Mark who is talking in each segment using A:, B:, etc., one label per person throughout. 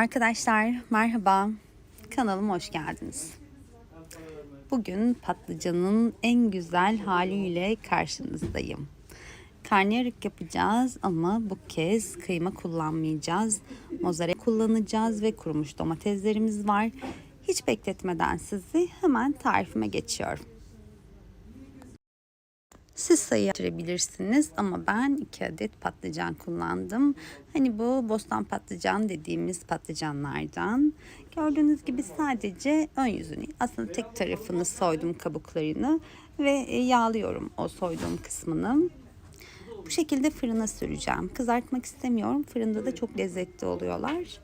A: Arkadaşlar merhaba. Kanalıma hoş geldiniz. Bugün patlıcanın en güzel haliyle karşınızdayım. Karnıyarık yapacağız ama bu kez kıyma kullanmayacağız. Mozzarella kullanacağız ve kurumuş domateslerimiz var. Hiç bekletmeden sizi hemen tarifime geçiyorum. Siz sayı arttırabilirsiniz ama ben 2 adet patlıcan kullandım. Hani bu bostan patlıcan dediğimiz patlıcanlardan. Gördüğünüz gibi sadece ön yüzünü aslında tek tarafını soydum kabuklarını ve yağlıyorum o soyduğum kısmını. Bu şekilde fırına süreceğim. Kızartmak istemiyorum. Fırında da çok lezzetli oluyorlar.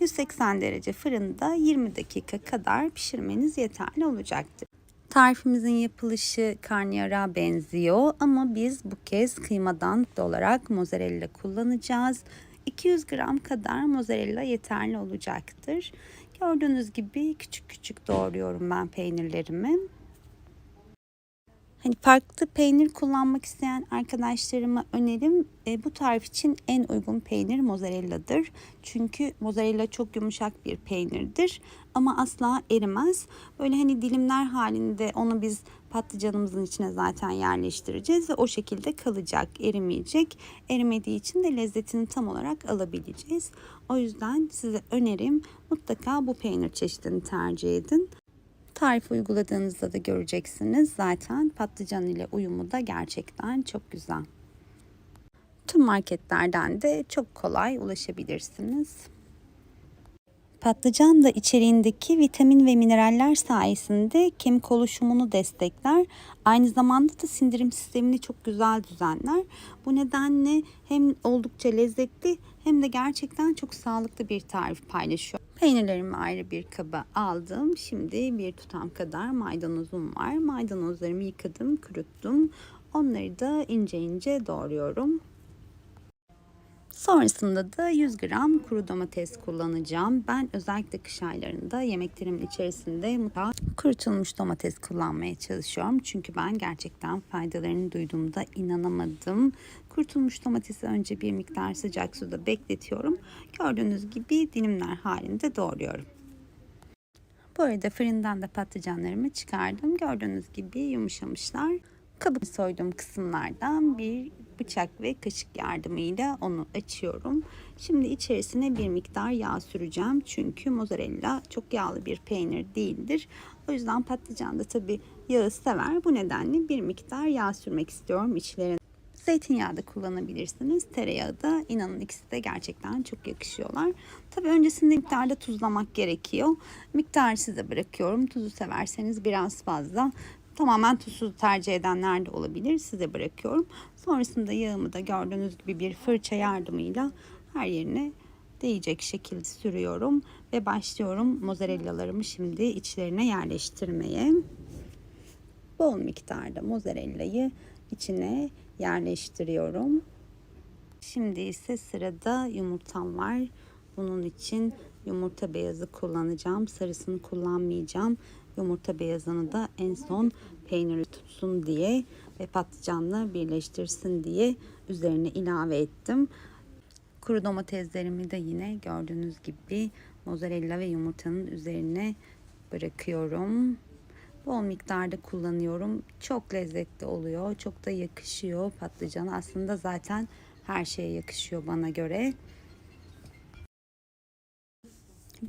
A: 180 derece fırında 20 dakika kadar pişirmeniz yeterli olacaktır. Tarifimizin yapılışı karnıyara benziyor ama biz bu kez kıymadan olarak mozzarella kullanacağız. 200 gram kadar mozzarella yeterli olacaktır. Gördüğünüz gibi küçük küçük doğruyorum ben peynirlerimi. Hani farklı peynir kullanmak isteyen arkadaşlarıma önerim e, bu tarif için en uygun peynir mozzarella'dır. Çünkü mozzarella çok yumuşak bir peynirdir ama asla erimez. Böyle hani dilimler halinde onu biz patlıcanımızın içine zaten yerleştireceğiz ve o şekilde kalacak, erimeyecek. Erimediği için de lezzetini tam olarak alabileceğiz. O yüzden size önerim mutlaka bu peynir çeşidini tercih edin. Tarif uyguladığınızda da göreceksiniz. Zaten patlıcan ile uyumu da gerçekten çok güzel. Tüm marketlerden de çok kolay ulaşabilirsiniz. Patlıcan da içeriğindeki vitamin ve mineraller sayesinde kemik oluşumunu destekler. Aynı zamanda da sindirim sistemini çok güzel düzenler. Bu nedenle hem oldukça lezzetli hem de gerçekten çok sağlıklı bir tarif paylaşıyor. Peynirlerimi ayrı bir kaba aldım. Şimdi bir tutam kadar maydanozum var. Maydanozlarımı yıkadım, kuruttum. Onları da ince ince doğruyorum. Sonrasında da 100 gram kuru domates kullanacağım. Ben özellikle kış aylarında yemeklerimin içerisinde mutlaka kurutulmuş domates kullanmaya çalışıyorum. Çünkü ben gerçekten faydalarını duyduğumda inanamadım. Kurutulmuş domatesi önce bir miktar sıcak suda bekletiyorum. Gördüğünüz gibi dilimler halinde doğruyorum. Bu arada fırından da patlıcanlarımı çıkardım. Gördüğünüz gibi yumuşamışlar. Kabuk soyduğum kısımlardan bir bıçak ve kaşık yardımıyla onu açıyorum. Şimdi içerisine bir miktar yağ süreceğim. Çünkü mozzarella çok yağlı bir peynir değildir. O yüzden patlıcan da tabii yağı sever. Bu nedenle bir miktar yağ sürmek istiyorum içlerine. Zeytinyağı da kullanabilirsiniz. Tereyağı da inanın ikisi de gerçekten çok yakışıyorlar. Tabii öncesinde miktarda tuzlamak gerekiyor. Miktarı size bırakıyorum. Tuzu severseniz biraz fazla. Tamamen tuzsuz tercih edenler de olabilir. Size bırakıyorum. Sonrasında yağımı da gördüğünüz gibi bir fırça yardımıyla her yerine değecek şekilde sürüyorum. Ve başlıyorum mozzarellalarımı şimdi içlerine yerleştirmeye. Bol miktarda mozzarellayı içine yerleştiriyorum. Şimdi ise sırada yumurtam var. Bunun için yumurta beyazı kullanacağım. Sarısını kullanmayacağım. Yumurta beyazını da en son peyniri tutsun diye ve patlıcanla birleştirsin diye üzerine ilave ettim. Kuru domateslerimi de yine gördüğünüz gibi mozzarella ve yumurtanın üzerine bırakıyorum. Bol miktarda kullanıyorum. Çok lezzetli oluyor. Çok da yakışıyor patlıcan. Aslında zaten her şeye yakışıyor bana göre.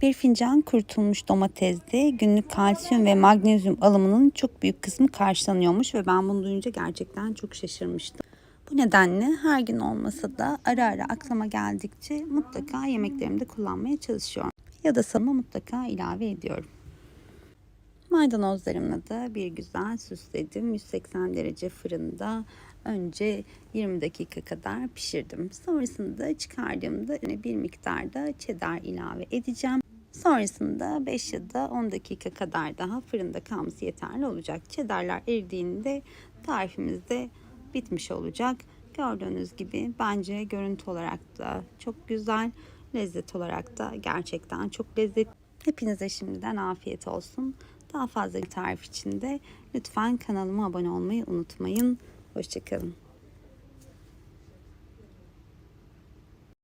A: Bir fincan kurutulmuş domatesde günlük kalsiyum ve magnezyum alımının çok büyük kısmı karşılanıyormuş ve ben bunu duyunca gerçekten çok şaşırmıştım. Bu nedenle her gün olmasa da ara ara aklıma geldikçe mutlaka yemeklerimde kullanmaya çalışıyorum. Ya da salma mutlaka ilave ediyorum. Maydanozlarımla da bir güzel süsledim. 180 derece fırında önce 20 dakika kadar pişirdim. Sonrasında çıkardığımda bir miktarda cheddar ilave edeceğim. Sonrasında 5 ya da 10 dakika kadar daha fırında kalması yeterli olacak. Cheddarlar eridiğinde tarifimiz de bitmiş olacak. Gördüğünüz gibi bence görüntü olarak da çok güzel, lezzet olarak da gerçekten çok lezzetli. Hepinize şimdiden afiyet olsun. Daha fazla tarif için de lütfen kanalıma abone olmayı unutmayın. Hoşçakalın.